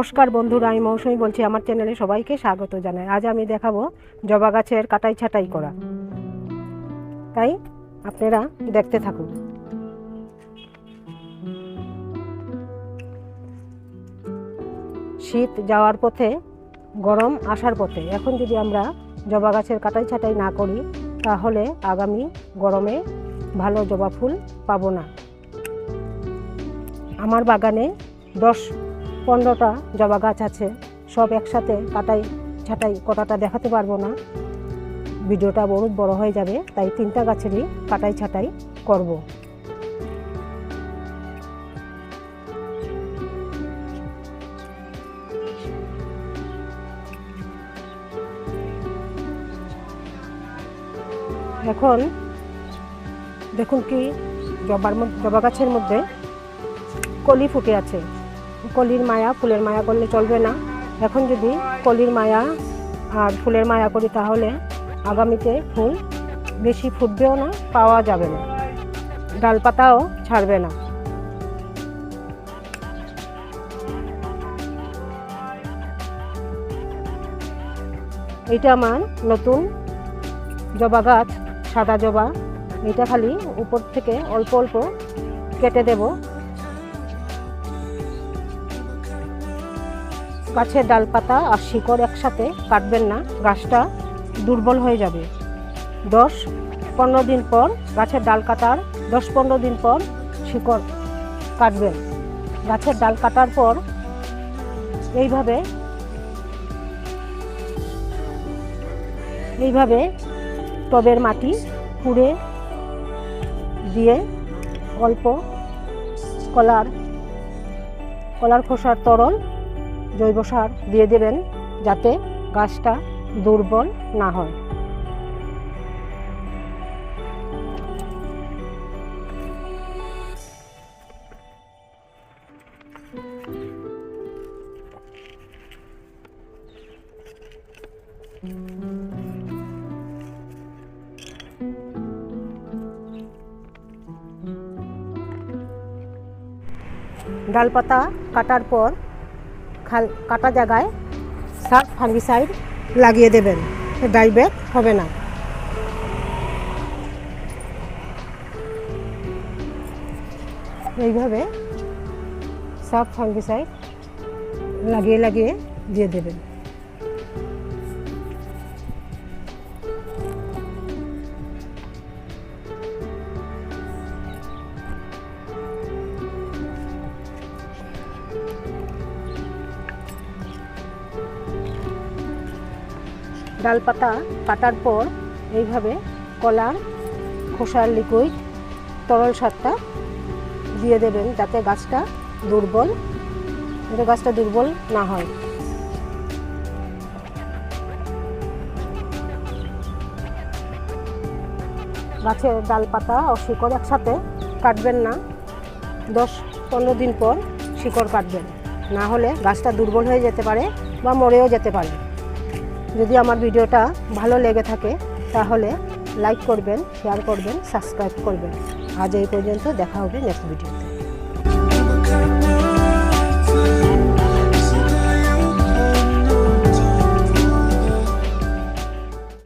নমস্কার বন্ধুরা, আমি মৌসুমি বলছি আমার চ্যানেলে সবাইকে স্বাগত জানাই। আজ আমি দেখাবো জবা গাছের কাটাই ছাটাই করা। তাই আপনারা দেখতে থাকুন। শীত যাওয়ার পথে, গরম আসার পথে, এখন যদি আমরা জবা গাছের কাটাই ছাটাই না করি, তাহলে আগামী গরমে ভালো জবা ফুল পাবো না। আমার বাগানে দশ পনেরোটা জবা গাছ আছে, সব একসাথে কাটাই ছাটাই কটাটা দেখাতে পারব না। ভিডিওটা বহুত বড় হয়ে যাবে, তাই তিনটা গাছেরই কাটাই ছাটাই করব। এখন দেখুন কি জবার জবা গাছের মধ্যে কলি ফুটে আছে। কলির মায়া, ফুলের মায়া করলে চলবে না। এখন যদি কলির মায়া আর ফুলের মায়া করি তাহলে আগামীতে ফুল বেশি ফুটবেও না, পাওয়া যাবে না। ডালপাতাও ছাড়বে না। এটা আমার নতুন জবা গাছ, সাদা জবা। এটা খালি উপর থেকে অল্প অল্প কেটে দেব। গাছের ডালপাতা আর শিকড় একসাথে কাটবেন না, গাছটা দুর্বল হয়ে যাবে। দশ, পনেরো দিন পর গাছের ডাল কাটার দশ, পনেরো দিন পর শিকড় কাটবেন। গাছের ডাল কাটার পর এইভাবে এইভাবে টবের মাটি কুড়ে দিয়ে অল্প কলার কলার খোসার তরল জৈব সার দিয়ে দেবেন যাতে গাছটা দুর্বল না হয়। ডালপাতা কাটার পর খাল কাটা জায়গায় সার্ফ ফাঙ্গিসাইড লাগিয়ে দেবেন। ডাইব্যাক হবে না। এইভাবে সার্ফ ফাঙ্গিসাইড লাগিয়ে লাগিয়ে দিয়ে দেবেন। ডালপাতা কাটার পর এইভাবে কলার, খোসার লিকুইড তরল সারটা দিয়ে দেবেন যাতে গাছটা দুর্বল, যাতে গাছটা দুর্বল না হয়। গাছের ডালপাতা ও শিকড় একসাথে কাটবেন না। দশ পনেরো দিন পর শিকড় কাটবেন। না হলে গাছটা দুর্বল হয়ে যেতে পারে বা মরেও যেতে পারে। যদি আমার ভিডিওটা ভালো লেগে থাকে, তাহলে লাইক করবেন শেয়ার করবেন সাবস্ক্রাইব করবেন। আজ এই পর্যন্ত দেখা হবে নেক্সট ভিডিওতে